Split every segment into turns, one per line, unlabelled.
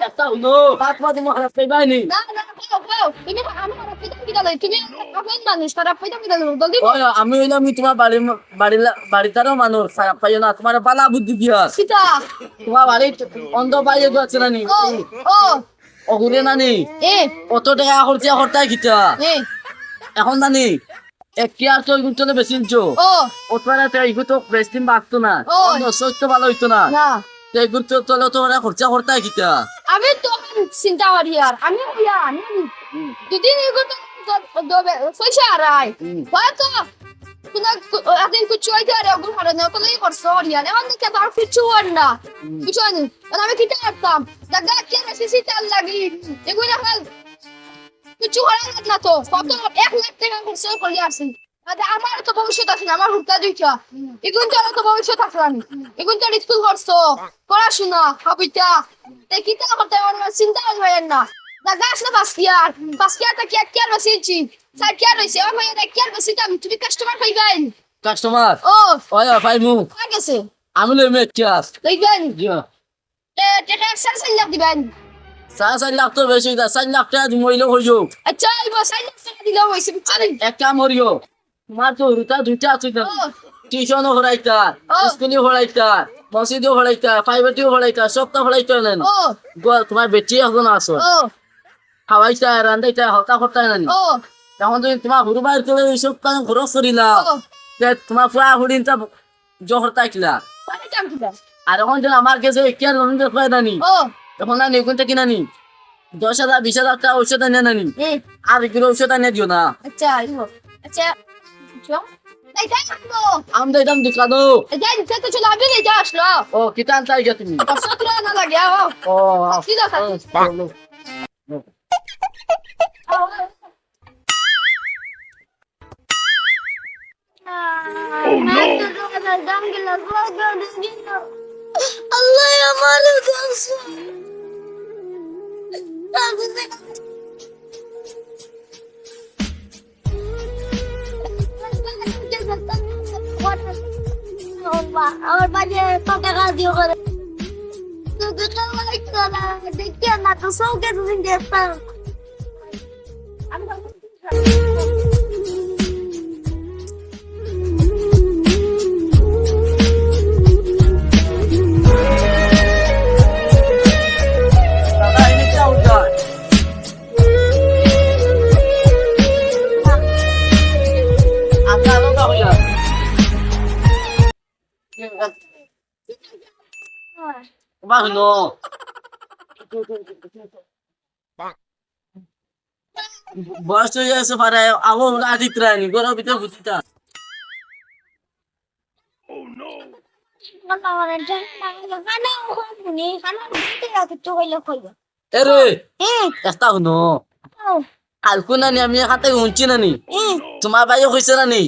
একটা হলো পাঁচ মাস মহারাজ পাইবানি
না না বলো বলো তুমি আমি
হইলাম তোমার বাড়ি বাড়ি বাড়িটারও মানুষ খারাপ পাইও না তোমার বালা বুদ্ধি দিয়া
সীতা।
তোমার বাড়ি অন্ধ পাইয়ে যাচ্ছে না নি?
ও ও
অগুরে নানি
এ।
কত টাকা খরচা খরচায় খিতা এখন নানি এক কি আর তো
ও
ওতমানে তো এগুলো তো বেশ বাঁচতো না। অন্য শস্য ভালো হইতো না।
না।
তো এগুলো তো খরচা খরচায় খিতা
আমি তো চিন্তা করি আর আমি ইয়া আমি এগুলো পয়সা আরাই হয়তো kuna atin ku choy da ra gun hara na ko lai kor so ya ne wanne ke bar fi chuan na ku choy ni ana me kita atam daga ke na sisi tal lagi এগুলো হল কিছু হলো না তো কত এক লাখ টাকা খরচ করে আসি আমার তো ভবিষ্যৎ আছে না, আমার হুকা দুইটা। এগুন তো তো ভবিষ্যৎ আছে আমি। এগুন তো স্কুল করছ? পড়াশোনা হবিতা তে কিতা করতে আমার চিন্তা হয় না। দাদা আসলে বাসকিয়ার বাসকিয়ারটা কি এক কেয়ার বেশি স্যার কেয়ার হইছে? আমার এক কেয়ার বেশি দাম তুমি কাস্টমার পাইবেন
কাস্টমার
ও।
ওই আমি লই মে কিয়াস
দেখবেন এ টাকা স্যার সাইন লাখ দিবেন।
সাড়ে চার লাখ তো বেশি। দা চার লাখ টাকা মহিলা হইও
আচ্ছা টাকা দিলেও হইছে বুঝছেন?
এক কাম করিও। তোমার তো রুতা দুইটা আছে
ও।
টিউশনও হরাইতা
ও।
স্কুলেও হরাইতা মসজিদেও হরাইতা প্রাইভেটেও হরাইতা সবটা হরাইতা নেন
ও।
গো- তোমার বেটি এখন আছো। খাওয়াইতা রান্দাইতা হতা হতা নেন তখন তুমি তোমার হুরু বাইর করে এইসব কাজ খরচ করিলা তে তোমার ফুয়া জহর
মানে দাম দিবেন
আর এখন যেন আমার কাছে কি আর রঙের পায় নানি তখন না নিগুনটা কিনা নি দশ হাজার বিশ হাজার টাকা ঔষধ আনিয়ে নানি। আর এগুলো ঔষধ আনিয়ে দিও না।
আচ্ছা ইলো আচ্ছা চো এই যাই আসলো
আমি তো একদম দোকানো
এই যাই তো চলো আমি এই যাই আসলো
ও কিতান তাই গে তুমি
সত্র না লাগে ও
ও
কি দরকার Allah emanet olsun. আমার বাড়ি টাকা দিও করে। তুই তো লাগতো না দেখি না তো সৌকে তুমি দেখতাম
বাহ নো বয়স হয়ে গেছে পারে আবো আদিত রানি গরম ভিতরে বুঝিতা তোমার বাইও হয়েছে নানি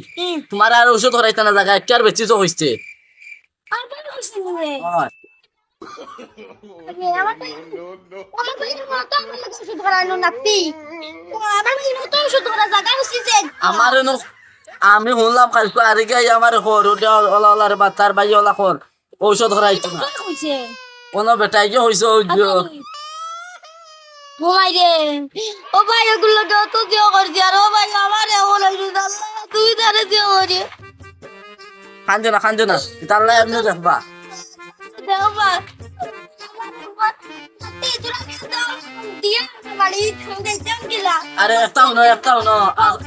তোমার আর ওষুধ হরাইতে না জায়গা একটার বেশি তো হয়েছে আমার আমি শুনলাম কালকু আরে গাই আমার ঘর ওলা ওলার বা বাই ওলা ঘর। ঔষধ হরাইতো না। কোনো বেটাই যে যে
ঘুমাই রে। ও ভাই ওগুলো যত দিও করছি আর ও ভাই আমার হয়েছে তুই তারে দিও করে
কান্দে না কান্দে না তার আপনি দেখবা আরে একটা শুনো একটা শুনো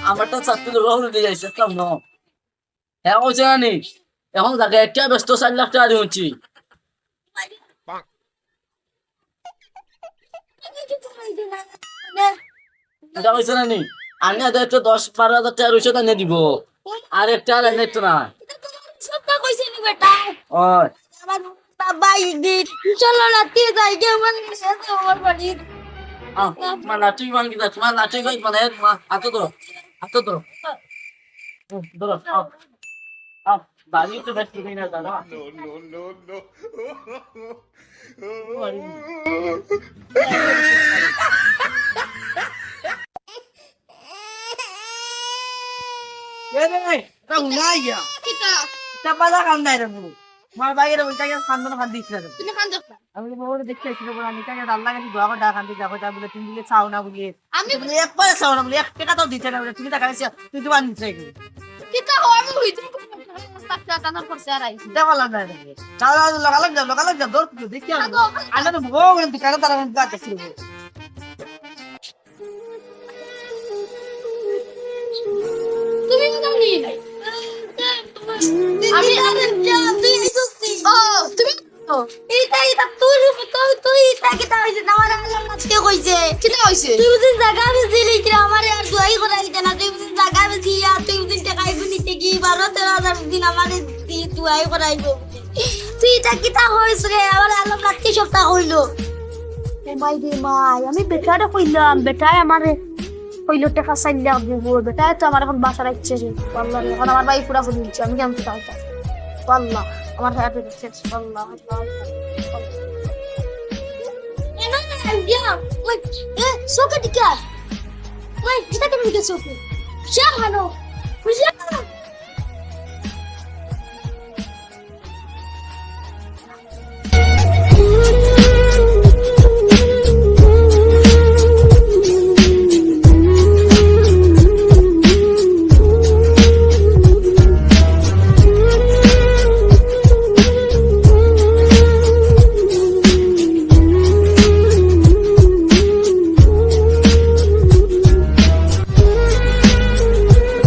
আমার তো ছাত্র রহল দিয়ে যাইছে একটা শুনো হ্যাঁ কইছে নানি এখন জায়গা একটা ব্যস্ত চার লাখ টাকা দিয়ে হচ্ছি। এটা নানি আনি আদা একটু দশ বারো হাজার টাকা ঔষধ আনিয়ে দিব। আর একটা আর না
সবটা কইছে নি বেটা
ওই
আমার বাবা ইদি চলো রাতে যাই গে আমার সাথে আমার বাড়ি
আহ, তোমার লাঠি ভাঙি দা তোমার লাঠি গাই মানে মা হাতে ধরো হাতে ধরো হুম, ধরো আও, আও, বাড়ি তো ব্যস্ত নেই না দাদা
কিতা
আমার বাইরে ওইটাকে খান্দন খান দিচ্ছে
তুমি খান দেখো
আমি তো বড় দেখতে এসেছিল বলে আমি তাকে আল্লাহ কাছে দোয়া করে ডাকান দিয়ে যাব বলে তুমি বলে চাও না বলে।
আমি
বলে একবার চাও না বলে এক টাকা তো দিতে না বলে তুমি টাকা দিচ্ছ তুই তো আনিস রেখে
কিতা হো আমি হইতে টাকা টানার করছে আর আইছি
দেওয়া লাগবে না চাও লগালাম যাও
হইছে? তুই বুঝিস জায়গা আমি দিলি কি আমার আর দুয়াই করা দিতে না? তুই বুঝিস জায়গা আমি দিয়া তুই বুঝিস টাকা গুনিতে কি? বারো তেরো হাজার দিন আমার দি দুয়াই করাইব তুই এটা কিটা হইছে রে? আমার আল্লাহ নাচকে সপ্তাহ হইল। মাই রে মাই আমি বেটারে কইলাম বেটায় আমারে কইলো টাকা চাইলে দেবো বেটায় তো আমার এখন বাসা রাখছে রে আল্লাহ এখন আমার ভাই পুরা করে দিচ্ছে আমি কেমন টাকা আল্লাহ আমার হাতে শেষ আল্লাহ Ya, wait, eh, soka dikas. Wait, kita kan juga soka. Siapa no? Siapa?